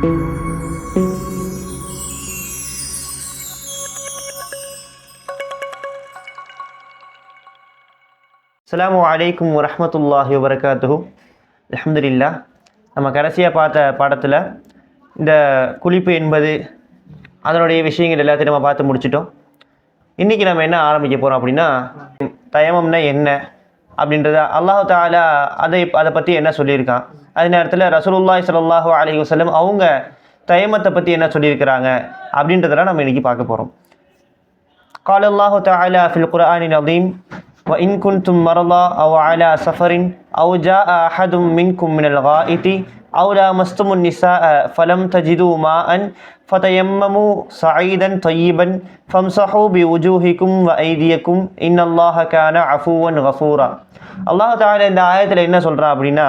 அஸ்ஸலாமு வலைக்கம் வரமத்துல்லாஹி வபரகாத்துஹு. அலமதுல்லா நம்ம கடைசியாக பார்த்த பாடத்தில் இந்த குளிப்பு என்பது அதனுடைய விஷயங்கள் எல்லாத்தையும் நம்ம பார்த்து முடிச்சிட்டோம். இன்றைக்கி நம்ம என்ன ஆரம்பிக்க போகிறோம் அப்படின்னா தயமம்னா என்ன? அப்படின்றத அல்லாஹு தாலா அதை அதை பற்றி என்ன சொல்லியிருக்கான் அதே நேரத்தில் ரசூலுல்லாஹி ஸல்லல்லாஹு அலைஹி வஸல்லம் அவங்க தயமத்தை பற்றி என்ன சொல்லியிருக்கிறாங்க அப்படின்றதெல்லாம் நம்ம இன்றைக்கி பார்க்க போகிறோம் قال الله تعالى في القرآن العظيم وإن كنتم مرضى أو على سفر أو جاء أحد منكم من الغائط أو لامستم النساء فلم تجدوا ماء فتيمموا صعيدا طيبا فامسحوا بوجوهكم وأيديكم إن الله كان عفوا غفورا அல்லாஹ் தாலா இந்த ஆயத்தில் என்ன சொல்கிறான் அப்படின்னா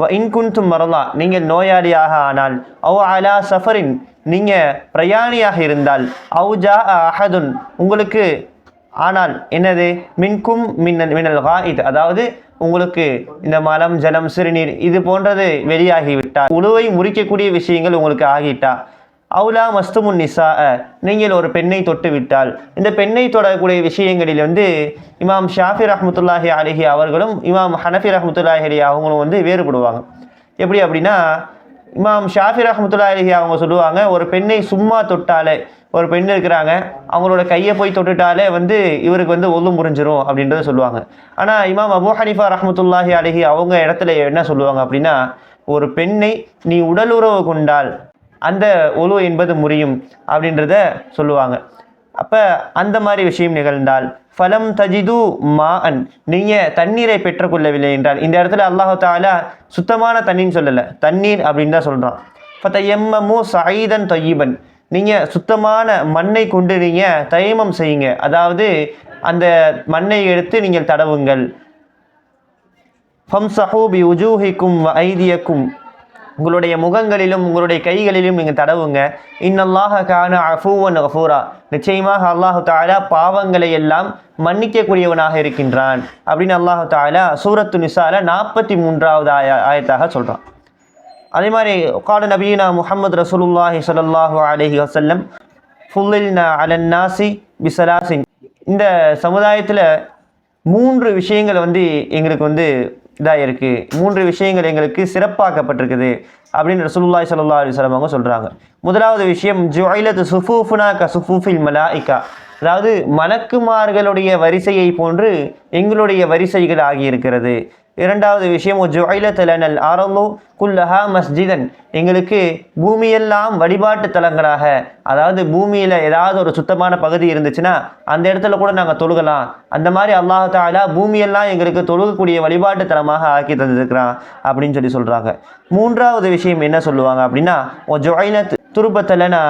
வ இன்குன்தும் மரலா நீங்கள் நோயாளியாக ஆனால் அவ் அலா சஃபரின் நீங்கள் பிரயாணியாக இருந்தால் அவு ஜா அஹதுன் உங்களுக்கு ஆனால் என்னது? மின்கும் மின்னல் மின்னல் இது அதாவது உங்களுக்கு இந்த மலம் ஜலம் சிறுநீர் இது போன்றது வெளியாகிவிட்டால் உழுவை முறிக்கக்கூடிய விஷயங்கள் உங்களுக்கு ஆகிட்டா. அவுலா மஸ்துமுன் நிசா நீங்கள் ஒரு பெண்ணை தொட்டு விட்டால் இந்த பெண்ணை தொடரக்கூடிய விஷயங்களில் வந்து இமாம் ஷாஃபி ரஹமத்துல்லாஹி அலிஹி அவர்களும் இமாம் ஹனஃபி ரஹமத்துல்லாஹி அலி அவங்களும் வந்து வேறுபடுவாங்க. எப்படி அப்படின்னா இமாம் ஷாஃபி ரஹமத்துல்லா அலிஹி அவங்க சொல்லுவாங்க ஒரு பெண்ணை சும்மா தொட்டாலே ஒரு பெண் இருக்கிறாங்க அவங்களோட கையை போய் தொட்டுட்டாலே வந்து இவருக்கு வந்து ஒல்லு முறிஞ்சிரும் அப்படின்றத சொல்லுவாங்க. ஆனால் இமாம் அபு ஹனிஃபா ரஹமத்துல்லாஹி அலிஹி அவங்க இடத்துல என்ன சொல்லுவாங்க அப்படின்னா ஒரு பெண்ணை நீ உடலுறவு கொண்டால் அந்த ஒலு என்பது முறியும் அப்படின்றத சொல்லுவாங்க. அப்போ அந்த மாதிரி விஷயம் நிகழ்ந்தால் ஃபலம் தஜிது மா அன் நீங்கள் தண்ணீரை பெற்றுக்கொள்ளவில்லை என்றால் இந்த இடத்துல அல்லாஹு தாலா சுத்தமான தண்ணின்னு சொல்லலை தண்ணீர் அப்படின்னு தான் சொல்கிறான் ஃபத்த எம்மமு சாயிதன் தொய்யிபன். நீங்கள் சுத்தமான மண்ணை கொண்டு நீங்கள் தயமம் செய்யுங்க. அதாவது அந்த மண்ணை எடுத்து நீங்கள் தடவுங்கள். ஃபம் சஹூபி உஜூஹிக்கும் ஐதியக்கும். உங்களுடைய முகங்களிலும் உங்களுடைய கைகளிலும் நீங்கள் தடவுங்க. இன்னல்லாக கான அஃபூவன் அஃபூரா நிச்சயமாக அல்லாஹு தாலா பாவங்களை எல்லாம் மன்னிக்கக்கூடியவனாக இருக்கின்றான். அப்படின்னு அல்லாஹு தாலா சூரத்து நிசால நாற்பத்தி மூன்றாவது ஆய ஆயத்தாக சொல்கிறான் அதே மாதிரி கால நபீனா முஹம்மது ரசூலுல்லாஹி ஸல்லல்லாஹு அலஹி வசல்லம் ஃபுல்லில் அலன்னாசி பிசலாசின் இந்த சமுதாயத்தில் மூன்று விஷயங்கள் வந்து எங்களுக்கு வந்து இதாக இருக்குது மூன்று விஷயங்கள் எங்களுக்கு சிறப்பாக்கப்பட்டிருக்குது அப்படின்னு ரசூலுல்லாஹி சல்லா அலைஹி அவங்க சொல்கிறாங்க முதலாவது விஷயம் ஜுஐலத்து சுஃபூஃபுனா க சுஃபூஃபில் மலாயிகா அதாவது மலக்குமார்களுடைய வரிசையை போன்று எங்களுடைய வரிசைகள் ஆகியிருக்கிறது. இரண்டாவது விஷயம் ஜுஐலத் அரலு குல்லஹா மஸ்ஜிதன். எங்களுக்கு பூமியெல்லாம் வழிபாட்டு தலங்களாக அதாவது பூமியில் ஏதாவது ஒரு சுத்தமான பகுதி இருந்துச்சுன்னா அந்த இடத்துல கூட நாங்கள் தொழுகலாம். அந்த மாதிரி அல்லாஹ் தாலா பூமியெல்லாம் எங்களுக்கு தொழுகக்கூடிய வழிபாட்டு தலமாக ஆக்கி தந்திருக்கிறான் அப்படின்னு சொல்லி சொல்கிறாங்க மூன்றாவது விஷயம் என்ன சொல்லுவாங்க அப்படின்னா ஓ ஜொய்னத் துருபத்தலனா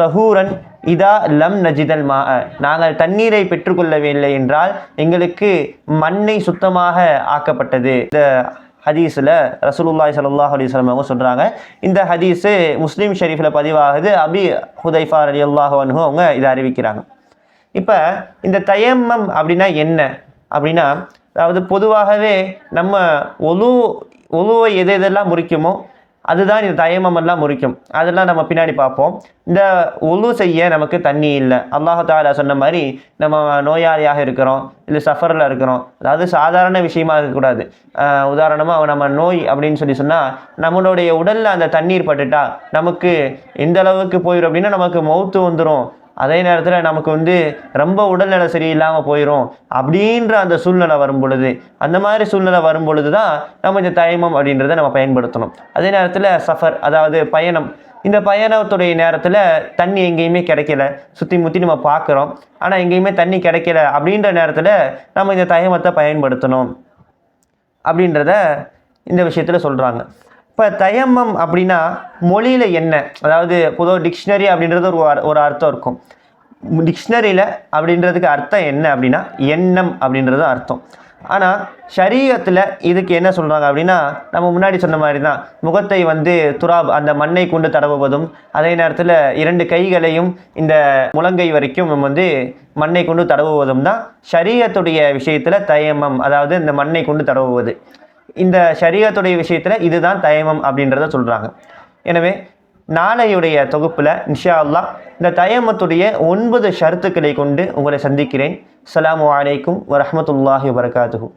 தஹூரன் இதா லம் நஜிதல் மா நாங்கள் தண்ணீரை பெற்றுக்கொள்ளவில்லை என்றால் எங்களுக்கு மண்ணை சுத்தமாக ஆக்கப்பட்டது. இந்த ஹதீஸில் ரசூலுல்லாய் சல்லாஹ் அலிஸ்லாம் அவங்க சொல்கிறாங்க இந்த ஹதீஸு முஸ்லீம் ஷெரீஃபில் பதிவாகுது. அபி ஹுதைஃபா அலி அல்லாஹன்ஹு அவங்க இதை அறிவிக்கிறாங்க. இப்போ இந்த தயம்மம் அப்படின்னா என்ன? அப்படின்னா அதாவது பொதுவாகவே நம்ம ஒலு ஒலுவை எது எதெல்லாம் முறிக்குமோ அதுதான் இந்த தயமமெல்லாம் முறிக்கும். அதெல்லாம் நம்ம பின்னாடி பார்ப்போம். இந்த ஒலு செய்ய நமக்கு தண்ணி இல்லை. அல்லாஹாலா சொன்ன மாதிரி நம்ம நோயாளியாக இருக்கிறோம் இல்லை சஃபரில் இருக்கிறோம். அதாவது சாதாரண விஷயமா இருக்கக்கூடாது. உதாரணமாக நம்ம நோய் அப்படின்னு சொல்லி சொன்னால் நம்மளுடைய உடலில் அந்த தண்ணீர் பட்டுட்டா நமக்கு எந்த அளவுக்கு போயிடும் அப்படின்னா நமக்கு மௌத்து வந்துடும் அதே நேரத்தில் நமக்கு வந்து ரொம்ப உடல்நிலை சரியில்லாமல் போயிடும் அப்படின்ற அந்த சூழ்நிலை வரும் பொழுது அந்த மாதிரி சூழ்நிலை வரும் பொழுது தான் நம்ம இந்த தயமம் அப்படின்றத நம்ம பயன்படுத்தணும். அதே நேரத்தில் சஃபர் அதாவது பயணம். இந்த பயணத்துடைய நேரத்தில் தண்ணி எங்கேயுமே கிடைக்கல. சுற்றி முற்றி நம்ம பார்க்குறோம் ஆனால் எங்கேயுமே தண்ணி கிடைக்கல அப்படின்ற நேரத்தில் நம்ம இந்த தயமத்தை பயன்படுத்தணும் அப்படின்றத இந்த விஷயத்தில் சொல்கிறாங்க இப்போ தயம்மம் அப்படின்னா மொழியில் என்ன? அதாவது பொதுவாக டிக்ஷனரி அப்படின்றது ஒரு ஒரு அர்த்தம் இருக்கும். டிக்ஷனரியில் அப்படின்றதுக்கு அர்த்தம் என்ன அப்படின்னா எண்ணம் அப்படின்றது அர்த்தம். ஆனால் சரீரத்தில் இதுக்கு என்ன சொல்கிறாங்க அப்படின்னா நம்ம முன்னாடி சொன்ன மாதிரி தான் முகத்தை வந்து துராப் அந்த மண்ணை கொண்டு தடவுவதும் அதே நேரத்தில் இரண்டு கைகளையும் இந்த முழங்கை வரைக்கும் நம்ம வந்து மண்ணை கொண்டு தடவுவதும் தான் ஷரீஅத்துடைய விஷயத்தில் தயமம் அதாவது இந்த மண்ணை கொண்டு தடவுவது. இந்த ஷரியத்துடைய விஷயத்தில் இதுதான் தயமம் அப்படின்றத சொல்கிறாங்க எனவே நாளையுடைய தொகுப்பில் இன்ஷா அல்லாஹ் இந்த தயமத்துடைய ஒன்பது ஷருத்துக்களை கொண்டு உங்களை சந்திக்கிறேன். அஸ்ஸலாமு வலைக்கும் வரமத்துல்லாஹி வபரகாத்துஹு.